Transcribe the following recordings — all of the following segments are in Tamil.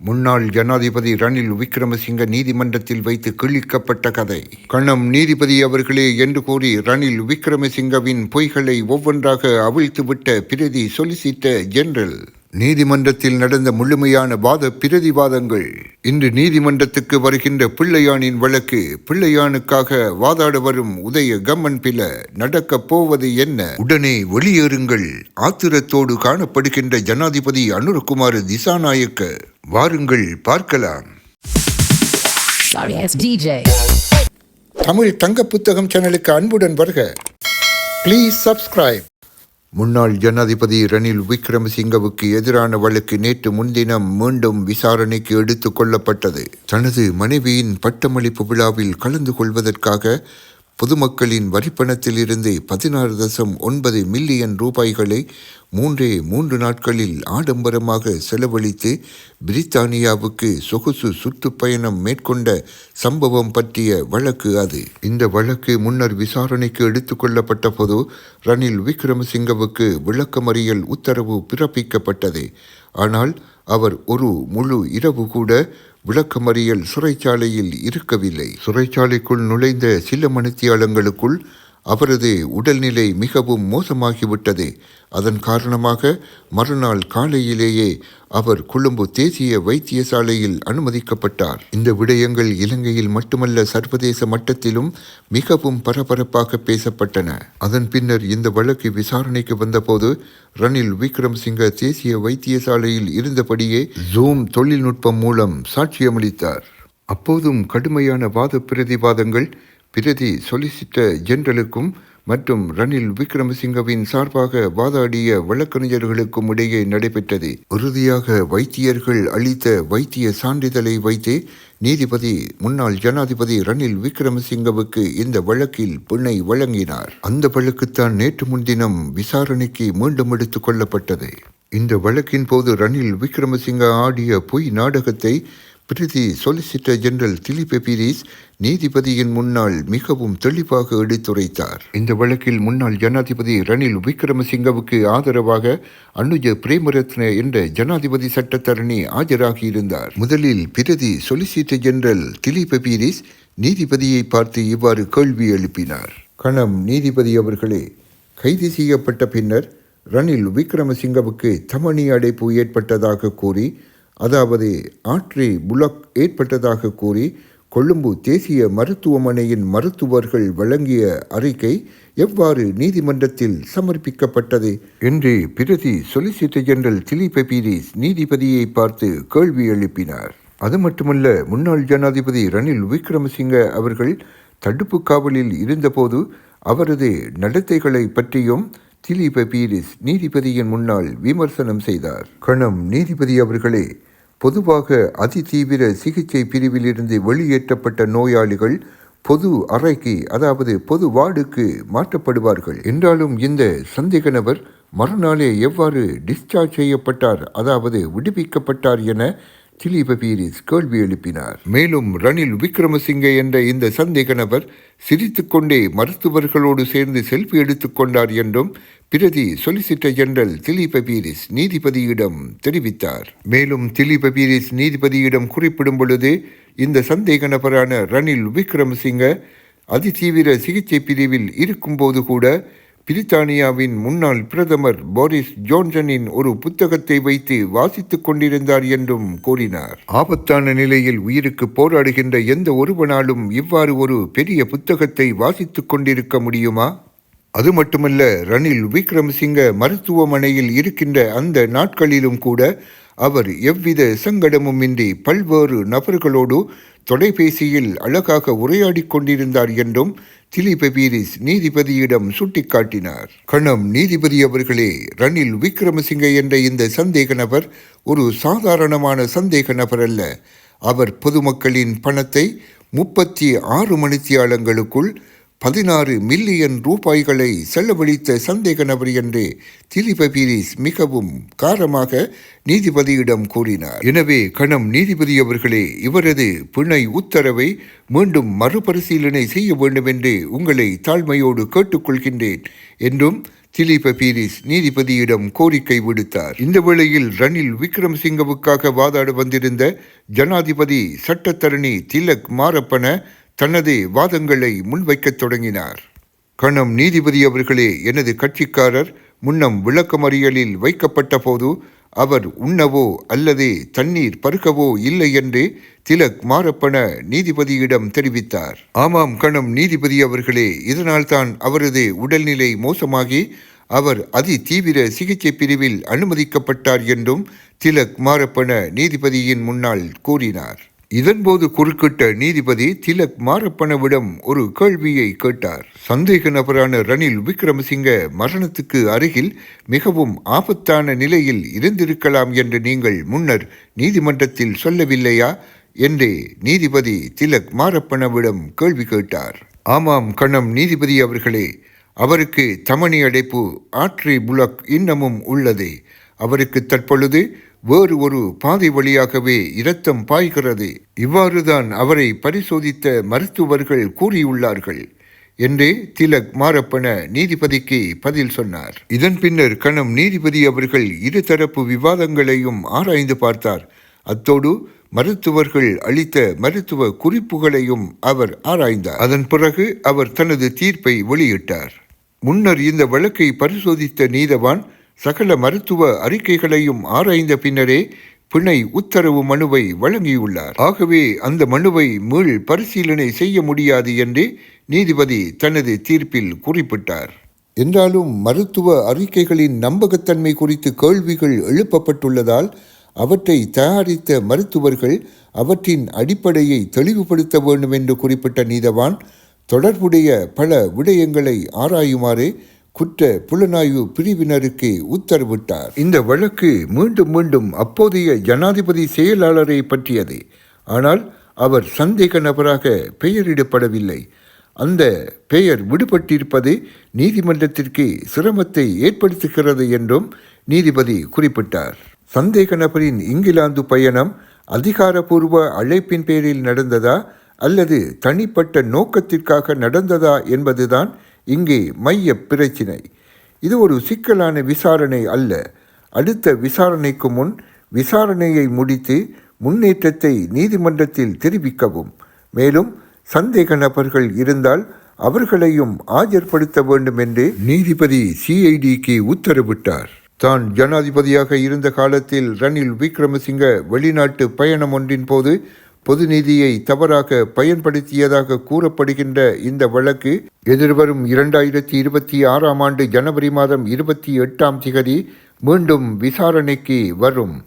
முன்னாள் ஜனாதிபதி ரணில் விக்ரமசிங்க நீதிமன்றத்தில் வைத்து கிழிக்கப்பட்ட கதை. கணம் நீதிபதி அவர்களே என்று கூறி ரணில் விக்ரமசிங்கவின் பொய்களை ஒவ்வொன்றாக அவிழ்த்துவிட்ட பிரதி சொலிசிட்ட ஜெனரல் நீதிமன்றத்தில் நடந்த முழுமையான வாத பிரதிவாதங்கள் இன்று நீதிமன்றத்துக்கு வருகின்ற பிள்ளையானின் வழக்கு பிள்ளையானுக்காக வாதாட வரும் உதய கம்மன் பில நடக்கப் போவது என்ன? உடனே வெளியேறுங்கள். ஆத்திரத்தோடு காணப்படுகின்ற ஜனாதிபதி அனுரகுமார் திசாநாயக்க வாருங்கள் பார்க்கலாம். தமிழ் தங்க புத்தகம் சேனலுக்கு அன்புடன் வருக. ப்ளீஸ் சப்ஸ்கிரைப் முன்னாள் ஜனாதிபதி ரணில் விக்ரமசிங்கவுக்கு எதிரான வழக்கு நேற்று முன்தினம் மீண்டும் விசாரணைக்கு எடுத்துக் கொள்ளப்பட்டது. தனது மனைவியின் பட்டமளிப்பு விழாவில் கலந்து கொள்வதற்காக பொதுமக்களின் வரிப்பணத்திலிருந்து பதினாறு தசம் ஒன்பது மில்லியன் ரூபாய்களை மூன்றே மூன்று நாட்களில் ஆடம்பரமாக செலவழித்து பிரித்தானியாவுக்கு சொகுசு சுற்றுப்பயணம் மேற்கொண்ட சம்பவம் பற்றிய வழக்கு அது. இந்த வழக்கு முன்னர் விசாரணைக்கு எடுத்துக்கொள்ளப்பட்ட போது ரணில் விக்ரமசிங்கவுக்கு விளக்கமறியல் உத்தரவு பிறப்பிக்கப்பட்டது. ஆனால் அவர் ஒரு முழு இரவு கூட விளக்கமறியல் சிறைச்சாலையில் இருக்கவில்லை. சிறைச்சாலைக்குள் நுழைந்த சில மணித்தியாலங்களுக்குள் அவரது உடல்நிலை மிகவும் மோசமாகிவிட்டது. அதன் காரணமாக மறுநாள் காலையிலேயே அவர் கொழும்பு தேசிய வைத்தியசாலையில் அனுமதிக்கப்பட்டார். இந்த விடயங்கள் இலங்கையில் மட்டுமல்ல சர்வதேச மட்டத்திலும் மிகவும் பரபரப்பாக பேசப்பட்டன. அதன் பின்னர் இந்த வழக்கு விசாரணைக்கு வந்தபோது ரணில் விக்ரம்சிங்க தேசிய வைத்தியசாலையில் இருந்தபடியே ஜூம் தொழில்நுட்பம் மூலம் சாட்சியமளித்தார். அப்போதும் கடுமையான வாத பிரதிவாதங்கள் பிரதி சொலிசிட்டர் ஜெனரலுக்கும் மற்றும் ரணில் விக்ரமசிங்கவின் சார்பாக வாதாடிய வழக்கறிஞர்களுக்கும் இடையே நடைபெற்றது. இறுதியாக வைத்தியர்கள் அளித்த வைத்திய சான்றிதழை வைத்தே நீதிபதி முன்னாள் ஜனாதிபதி ரணில் விக்ரமசிங்கவுக்கு இந்த வழக்கில் பிணை வழங்கினார். அந்த வழக்குத்தான் நேற்று முன்தினம் விசாரணைக்கு மீண்டும் எடுத்துக் கொள்ளப்பட்டது. இந்த வழக்கின் போது ரணில் விக்ரமசிங்க ஆடிய பொய் நாடகத்தை பிரதி சொலிசிட்டர் ஜெனரல் திலீப் பீரிஸ் நீதிபதியின் முன்னால் மிகவும் தெளிவாக எடுத்துரைத்தார். இந்த வழக்கில் முன்னாள் ஜனாதிபதி ரணில் விக்ரமசிங்கவுக்கு ஆதரவாக அனுஜ பிரேமரத்ன என்ற ஜனாதிபதி சட்டத்தரணி ஆஜராகியிருந்தார். முதலில் பிரதி சொலிசிட்டர் ஜெனரல் திலீப் பீரிஸ் நீதிபதியை பார்த்து இவ்வாறு கேள்வி எழுப்பினார். கணம் நீதிபதி அவர்களே கைது செய்யப்பட்ட பின்னர் ரணில் விக்ரமசிங்கவுக்கு தமணி அடைப்பு ஏற்பட்டதாக கூறி அதாவது ஆற்றி புலக் ஏற்பட்டதாக கூறி கொழும்பு தேசிய மருத்துவமனையின் மருத்துவர்கள் வழங்கிய அறிக்கை எவ்வாறு நீதிமன்றத்தில் சமர்ப்பிக்கப்பட்டது? என்று பிரதி சொலிசிட்டர் ஜெனரல் திலீப பீரிஸ் நீதிபதியை பார்த்து கேள்வி எழுப்பினார். அது மட்டுமல்ல முன்னாள் ஜனாதிபதி ரணில் விக்ரமசிங்க அவர்கள் தடுப்பு காவலில் இருந்தபோது அவரது நடத்தைகளை பற்றியும் திலீப பீரிஸ் நீதிபதியின் முன்னால் விமர்சனம் செய்தார். கணம் நீதிபதி அவர்களே பொதுவாக அதிதீவிர சிகிச்சை பிரிவிலிருந்து வெளியேற்றப்பட்ட நோயாளிகள் பொது அறைக்கு அதாவது பொது வார்டுக்கு மாற்றப்படுவார்கள். என்றாலும் இந்த சந்தேக நபர் மறுநாளே எவ்வாறு டிஸ்சார்ஜ் செய்யப்பட்டார் அதாவது விடுவிக்கப்பட்டார் என திலீப பீரிஸ் கேள்வி எழுப்பினார். மேலும் ரணில் விக்ரமசிங்கே என்ற இந்த சந்தேக நபர் சிரித்துக்கொண்டே மருத்துவர்களோடு சேர்ந்து செல்ஃபி எடுத்துக்கொண்டார் என்றும் பிரதி சொலிசிட்டர் ஜெனரல் திலீப பீரிஸ் நீதிபதியிடம் தெரிவித்தார். மேலும் திலீப பீரிஸ் நீதிபதியிடம் குறிப்பிடும் பொழுது இந்த சந்தேக நபரான ரணில் விக்ரமசிங்க அதிதீவிர சிகிச்சை பிரிவில் இருக்கும்போது கூட பிரித்தானியாவின் முன்னாள் பிரதமர் போரிஸ் ஜோன்சனின் ஒரு புத்தகத்தை வைத்து வாசித்துக் கொண்டிருந்தார் என்றும் கூறினார். ஆபத்தான நிலையில் உயிருக்கு போராடுகின்ற எந்த ஒருவனாலும் இவ்வாறு ஒரு பெரிய புத்தகத்தை வாசித்துக் கொண்டிருக்க முடியுமா? அது மட்டுமல்ல ரணில் விக்ரமசிங்க மருத்துவமனையில் இருக்கின்ற அந்த நாட்களிலும் கூட அவர் எவ்வித சங்கடமுமின்றி பல்வேறு நபர்களோடு தொலைபேசியில் அழகாக உரையாடி கொண்டிருந்தார் என்றும் திலீப பீரிஸ் நீதிபதியிடம் சுட்டிக்காட்டினார். கணம் நீதிபதி அவர்களே ரணில் விக்ரமசிங்க என்ற இந்த சந்தேக நபர் ஒரு சாதாரணமான சந்தேக நபர் அல்ல. அவர் பொதுமக்களின் பணத்தை முப்பத்தி ஆறு மணித்தியாலங்களுக்குள் பதினாறு மில்லியன் ரூபாய்களை செலவழித்த சந்தேக நபர் என்று திலீப பீரிஸ் மிகவும் காரமாக நீதிபதியிடம் கூறினார். எனவே கணம் நீதிபதி அவர்களே இவரது பிணை உத்தரவை மீண்டும் மறுபரிசீலனை செய்ய வேண்டும் என்று உங்களை தாழ்மையோடு கேட்டுக்கொள்கின்றேன் என்றும் திலீப பீரிஸ் நீதிபதியிடம் கோரிக்கை விடுத்தார். இந்த வேளையில் ரணில் விக்ரம்சிங்கவுக்காக வாதாட வந்திருந்த ஜனாதிபதி சட்டத்தரணி திலக் மாரப்பன தனது வாதங்களை முன்வைக்கத் தொடங்கினார். கணம் நீதிபதி அவர்களே எனது கட்சிக்காரர் முன்னம் விளக்கமறியலில் வைக்கப்பட்ட போது அவர் உண்ணவோ அல்லது தண்ணீர் பருகவோ இல்லை என்று திலக் மாரப்பன நீதிபதியிடம் தெரிவித்தார். ஆமாம் கணம் நீதிபதி அவர்களே இதனால்தான் அவரது உடல்நிலை மோசமாகி அவர் அதி தீவிர சிகிச்சை பிரிவில் அனுமதிக்கப்பட்டார் என்றும் திலக் மாரப்பன நீதிபதியின் முன்னால் கூறினார். இதன்போது குறுக்கிட்ட நீதிபதி திலக் மாரப்பனவிடம் ஒரு கேள்வியை கேட்டார். சந்தேக நபரான ரணில் விக்ரமசிங்க மரணத்துக்கு அருகில் மிகவும் ஆபத்தான நிலையில் இருந்திருக்கலாம் என்று நீங்கள் முன்னர் நீதிமன்றத்தில் சொல்லவில்லையா? என்றே நீதிபதி திலக் மாரப்பனவிடம் கேள்வி கேட்டார். ஆமாம் கணம் நீதிபதி அவர்களே அவருக்கு தமனி அடைப்பு ஆற்றி புலக் இன்னமும் உள்ளது. அவருக்கு தற்பொழுது வேறு ஒரு பாதை வழியாகவே இரத்தம் பாய்கிறது. இவ்வாறுதான் அவரை பரிசோதித்த மருத்துவர்கள் கூறியுள்ளார்கள். என்று திலக் மாரப்பன நீதிபதிக்கு பதில் சொன்னார். இதன் பின்னர் கணம் நீதிபதி அவர்கள் இருதரப்பு விவாதங்களையும் ஆராய்ந்து பார்த்தார். அத்தோடு மருத்துவர்கள் அளித்த மருத்துவ குறிப்புகளையும் அவர் ஆராய்ந்தார். அதன் பிறகு அவர் தனது தீர்ப்பை வெளியிட்டார். முன்னர் இந்த வழக்கை பரிசோதித்த நீதவான் சகல மருத்துவ அறிக்கைகளையும் ஆராய்ந்த பின்னரே பிணை உத்தரவு மனுவை வழங்கியுள்ளார். ஆகவே அந்த மனுவை மீள் பரிசீலனை செய்ய முடியாது என்று நீதிபதி தனது தீர்ப்பில் குறிப்பிட்டார். என்றாலும் மருத்துவ அறிக்கைகளின் நம்பகத்தன்மை குறித்து கேள்விகள் எழுப்பப்பட்டுள்ளதால் அவற்றை தயாரித்த மருத்துவர்கள் அவற்றின் அடிப்படையை தெளிவுபடுத்த வேண்டும் என்று குறிப்பிட்ட நீதவான் தொடர்புடைய பல விடயங்களை ஆராயுமாறு குற்ற புலனாய்வு பிரிவினருக்கு உத்தரவிட்டார். இந்த வழக்கு மீண்டும் மீண்டும் அப்போதைய ஜனாதிபதி செயலாளரை பற்றியது. ஆனால் அவர் சந்தேக நபராக பெயரிடப்படவில்லை. அந்த பெயர் விடுபட்டிருப்பது நீதிமன்றத்திற்கு சிரமத்தை ஏற்படுத்துகிறது என்றும் நீதிபதி குறிப்பிட்டார். சந்தேக நபரின் இங்கிலாந்து பயணம் அதிகாரபூர்வ அழைப்பின் பேரில் நடந்ததா அல்லது தனிப்பட்ட நோக்கத்திற்காக நடந்ததா என்பதுதான் இங்கே மைய பிரச்சினை. இது ஒரு சிக்கலான விசாரணை அல்ல. அடுத்த விசாரணைக்கு முன் விசாரணையை முடித்து முன்னேற்றத்தை நீதிமன்றத்தில் தெரிவிக்கவும். மேலும் சந்தேக நபர்கள் இருந்தால் அவர்களையும் ஆஜர்படுத்த வேண்டும் என்று நீதிபதி சிஐடிக்கு உத்தரவிட்டார். தான் ஜனாதிபதியாக இருந்த காலத்தில் ரணில் விக்ரமசிங்க வெளிநாட்டு பயணம் ஒன்றின் போது பொது நிதியை தவறாக பயன்படுத்தியதாக கூறப்படுகின்ற இந்த வழக்கு எதிர்வரும் இரண்டாயிரத்தி இருபத்தி ஆறாம் ஆண்டு ஜனவரி மாதம் இருபத்தி எட்டாம் திகதி மீண்டும் விசாரணைக்கு வரும்.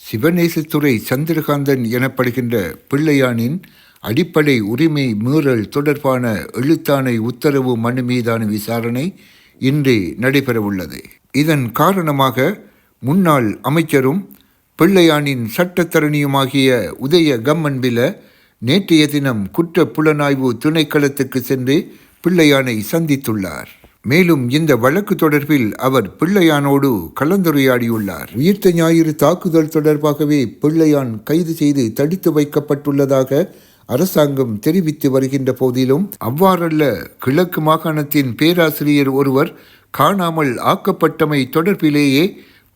சிவநேசத்துறை சந்திரகாந்தன் எனப்படுகின்ற பிள்ளையானின் அடிப்படை உரிமை மீறல் தொடர்பான எழுத்தாணை உத்தரவு மனு மீதான விசாரணை இன்று நடைபெறவுள்ளது. இதன் காரணமாக முன்னாள் அமைச்சரும் பிள்ளையானின் சட்டத்தரணியுமாகிய உதய கம்மன்பில நேற்றைய தினம் குற்ற புலனாய்வு துணைக்களத்துக்கு சென்று பிள்ளையானை சந்தித்துள்ளார். மேலும் இந்த வழக்கு தொடர்பில் அவர் பிள்ளையானோடு கலந்துரையாடியுள்ளார். உயிர்த்த ஞாயிறு தாக்குதல் தொடர்பாகவே பிள்ளையான் கைது செய்து தடுத்து வைக்கப்பட்டுள்ளதாக அரசாங்கம் தெரிவித்து வருகின்ற போதிலும் அவ்வாறல்ல கிழக்கு மாகாணத்தின் பேராசிரியர் ஒருவர் காணாமல் ஆக்கப்பட்டமை தொடர்பிலேயே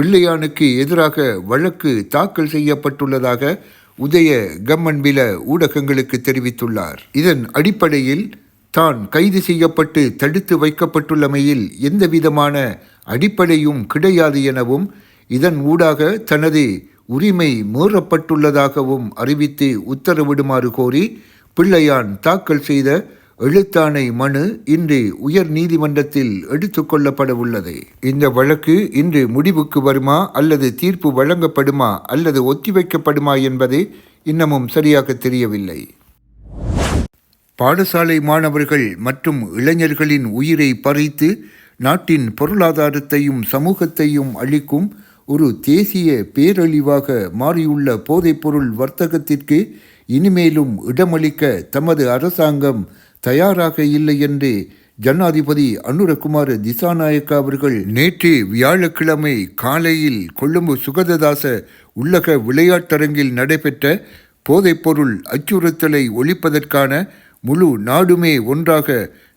பிள்ளையானுக்கு எதிராக வழக்கு தாக்கல் செய்யப்பட்டுள்ளதாக உதய கம்மன்பில ஊடகங்களுக்கு தெரிவித்துள்ளார். இதன் அடிப்படையில் தான் கைது செய்யப்பட்டு தடுத்து வைக்கப்பட்டுள்ளமையில் எந்தவிதமான அடிப்படையும் கிடையாது எனவும் இதன் ஊடாக தனது உரிமை மீறப்பட்டுள்ளதாகவும் அறிவித்து உத்தரவிடுமாறு கோரி பிள்ளையான் தாக்கல் செய்த எழுத்தாணை மனு இன்று உயர் நீதிமன்றத்தில் எடுத்துக்கொள்ளப்பட உள்ளது. இந்த வழக்கு இன்று முடிவுக்கு வருமா அல்லது தீர்ப்பு வழங்கப்படுமா அல்லது ஒத்திவைக்கப்படுமா என்பது இன்னமும் சரியாக தெரியவில்லை. பாடசாலை மாணவர்கள் மற்றும் இளைஞர்களின் உயிரை பறித்து நாட்டின் பொருளாதாரத்தையும் சமூகத்தையும் அளிக்கும் ஒரு தேசிய பேரழிவாக மாறியுள்ள போதைப்பொருள் வர்த்தகத்திற்கு இனிமேலும் இடமளிக்க தமது அரசாங்கம் தயாராக இல்லை என்று ஜனாதிபதி அனுரகுமார் திசாநாயக்க அவர்கள் நேற்று வியாழக்கிழமை காலையில் கொழும்பு சுகததாச உள்ளக விளையாட்டரங்கில் நடைபெற்ற போதைப்பொருள் அச்சுறுத்தலை ஒழிப்பதற்கான முழு நாடுமே ஒன்றாக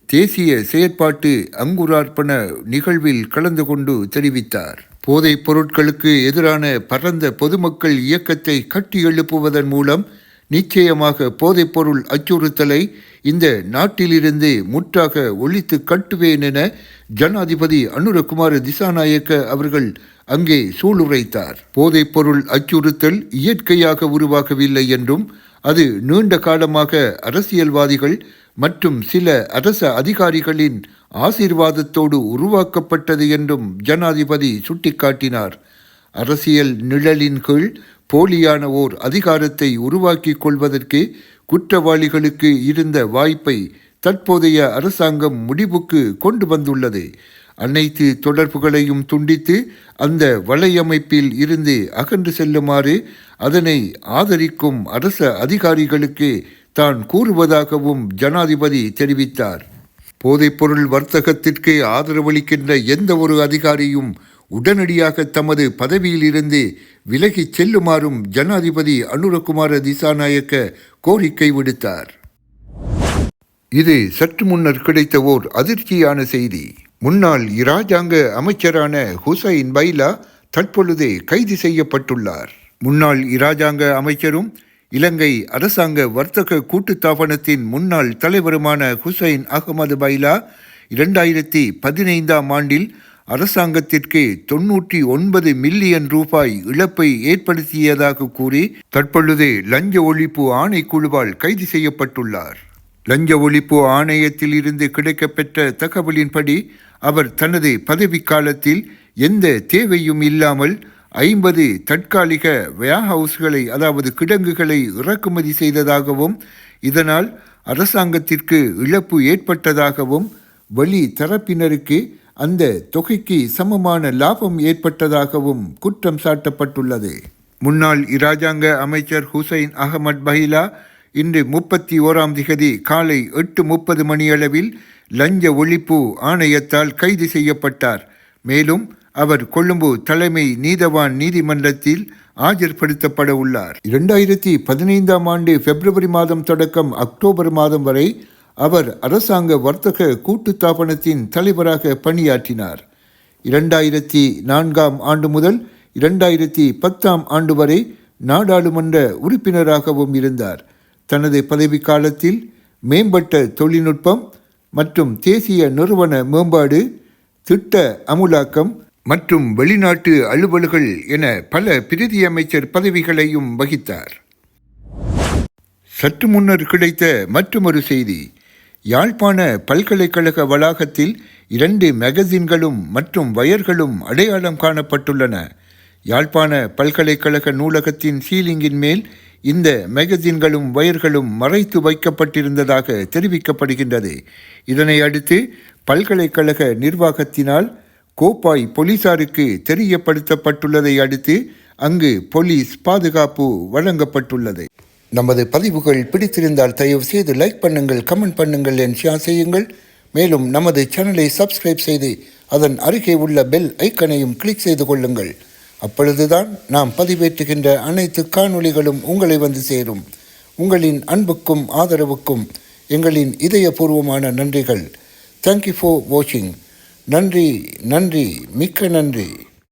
தேசிய செயற்பாட்டு அங்குரார்ப்பண நிகழ்வில் கலந்து கொண்டு தெரிவித்தார். போதைப் பொருட்களுக்கு எதிரான பரந்த பொதுமக்கள் இயக்கத்தை கட்டி எழுப்புவதன் மூலம் நிச்சயமாக போதைப்பொருள் அச்சுறுத்தலை இந்த நாட்டிலிருந்து முற்றாக ஒழித்து கட்டுவேன் என ஜனாதிபதி அனுரகுமார் திசாநாயக்க அவர்கள் அங்கே சூளுரைத்தார். போதைப்பொருள் அச்சுறுத்தல் இயற்கையாக உருவாகவில்லை என்றும் அது நீண்ட காலமாக அரசியல்வாதிகள் மற்றும் சில அரச அதிகாரிகளின் ஆசீர்வாதத்தோடு உருவாக்கப்பட்டது என்றும் ஜனாதிபதி சுட்டிக்காட்டினார். அரசியல் நிழலின் கீழ் போலியான ஓர் அதிகாரத்தை உருவாக்கிக் கொள்வதற்கு குற்றவாளிகளுக்கு இருந்த வாய்ப்பை தற்போதைய அரசாங்கம் முடிவுக்கு கொண்டு வந்துள்ளது. அனைத்து தொடர்புகளையும் துண்டித்து அந்த வலையமைப்பில் இருந்து அகன்று செல்லுமாறு அதனை ஆதரிக்கும் அரச அதிகாரிகளுக்கு தான் கூறுவதாகவும் ஜனாதிபதி தெரிவித்தார். போதைப்பொருள் வர்த்தகத்திற்கு ஆதரவளிக்கின்ற எந்த ஒரு அதிகாரியும் உடனடியாக தமது பதவியிலிருந்து விலகிச் செல்லுமாறும் ஜனாதிபதி அனுரகுமார திசாநாயக்க கோரிக்கை விடுத்தார். இது சற்று முன்னர் கிடைத்த ஓர் அதிர்ச்சியான செய்தி. முன்னாள் இராஜாங்க அமைச்சரான ஹுசைன் பைலா தற்பொழுதே கைது செய்யப்பட்டுள்ளார். முன்னாள் இராஜாங்க அமைச்சரும் இலங்கை அரசாங்க வர்த்தக கூட்டுத்தாபனத்தின் முன்னாள் தலைவருமான ஹுசைன் அகமது பைலா இரண்டாயிரத்தி பதினைந்தாம் ஆண்டில் அரசாங்கத்திற்கு தொன்னூற்றி ஒன்பது மில்லியன் ரூபாய் இழப்பை ஏற்படுத்தியதாக கூறி தற்பொழுது லஞ்ச ஒழிப்பு ஆணைக்குழுவால் கைது செய்யப்பட்டுள்ளார். லஞ்ச ஒழிப்பு ஆணையத்தில் இருந்து கிடைக்கப்பெற்ற தகவலின்படி அவர் தனது பதவிக்காலத்தில் எந்த தேவையும் இல்லாமல் ஐம்பது தற்காலிக வேர்ஹவுஸ்களை அதாவது கிடங்குகளை இறக்குமதி செய்ததாகவும் இதனால் அரசாங்கத்திற்கு இழப்பு ஏற்பட்டதாகவும் வெளி தரப்பினருக்கு அந்த தொகைக்கு சமமான லாபம் ஏற்பட்டதாகவும் குற்றம் சாட்டப்பட்டுள்ளது. முன்னாள் இராஜாங்க அமைச்சர் ஹுசைன் அகமட் பஹிலா இன்று முப்பத்தி ஓராம் திகதி காலை எட்டு முப்பது மணியளவில் லஞ்ச ஒழிப்பு ஆணையத்தால் கைது செய்யப்பட்டார். மேலும் அவர் கொழும்பு தலைமை நீதவான் நீதிமன்றத்தில் ஆஜர்படுத்தப்பட உள்ளார். இரண்டாயிரத்தி பதினைந்தாம் ஆண்டு பிப்ரவரி மாதம் தொடக்கம் அக்டோபர் மாதம் வரை அவர் அரசாங்க வர்த்தக கூட்டுத்தாபனத்தின் தலைவராக பணியாற்றினார். இரண்டாயிரத்தி நான்காம் ஆண்டு முதல் இரண்டாயிரத்தி பத்தாம் ஆண்டு வரை நாடாளுமன்ற உறுப்பினராகவும் இருந்தார். தனது பதவிக்காலத்தில் மேம்பட்ட தொழில்நுட்பம் மற்றும் தேசிய நிறுவன மேம்பாடு திட்ட அமுலாக்கம் மற்றும் வெளிநாட்டு அலுவல்கள் என பல பிரதி அமைச்சர் பதவிகளையும் வகித்தார். சற்று முன்னர் கிடைத்த மற்றொரு செய்தி யாழ்ப்பாண பல்கலைக்கழக வளாகத்தில் இரண்டு மேகசின்களும் மற்றும் வயர்களும் அடையாளம் காணப்பட்டுள்ளன. யாழ்ப்பாண பல்கலைக்கழக நூலகத்தின் சீலிங்கின் மேல் இந்த மேகசின்களும் வயர்களும் மறைத்து வைக்கப்பட்டிருந்ததாக தெரிவிக்கப்படுகின்றது. இதனை அடுத்து பல்கலைக்கழக நிர்வாகத்தினால் கோப்பாய் போலீசாருக்கு தெரியப்படுத்தப்பட்டுள்ளதை அடுத்து அங்கு போலீஸ் பாதுகாப்பு வழங்கப்பட்டுள்ளது. நமது பதிவுகள் பிடித்திருந்தால் தயவு செய்து லைக் பண்ணுங்கள் கமெண்ட் பண்ணுங்கள் என் ஷேர் செய்யுங்கள். மேலும் நமது சேனலை சப்ஸ்கிரைப் செய்து அதன் அருகே உள்ள பெல் ஐக்கனையும் கிளிக் செய்து கொள்ளுங்கள். அப்பொழுதுதான் நாம் பதிவேற்றுகின்ற அனைத்து காணொளிகளும் உங்களை வந்து சேரும். உங்களின் அன்புக்கும் ஆதரவுக்கும் எங்களின் இதயபூர்வமான நன்றிகள். தேங்க்யூ ஃபார் வாட்சிங் நன்றி நன்றி மிக்க நன்றி.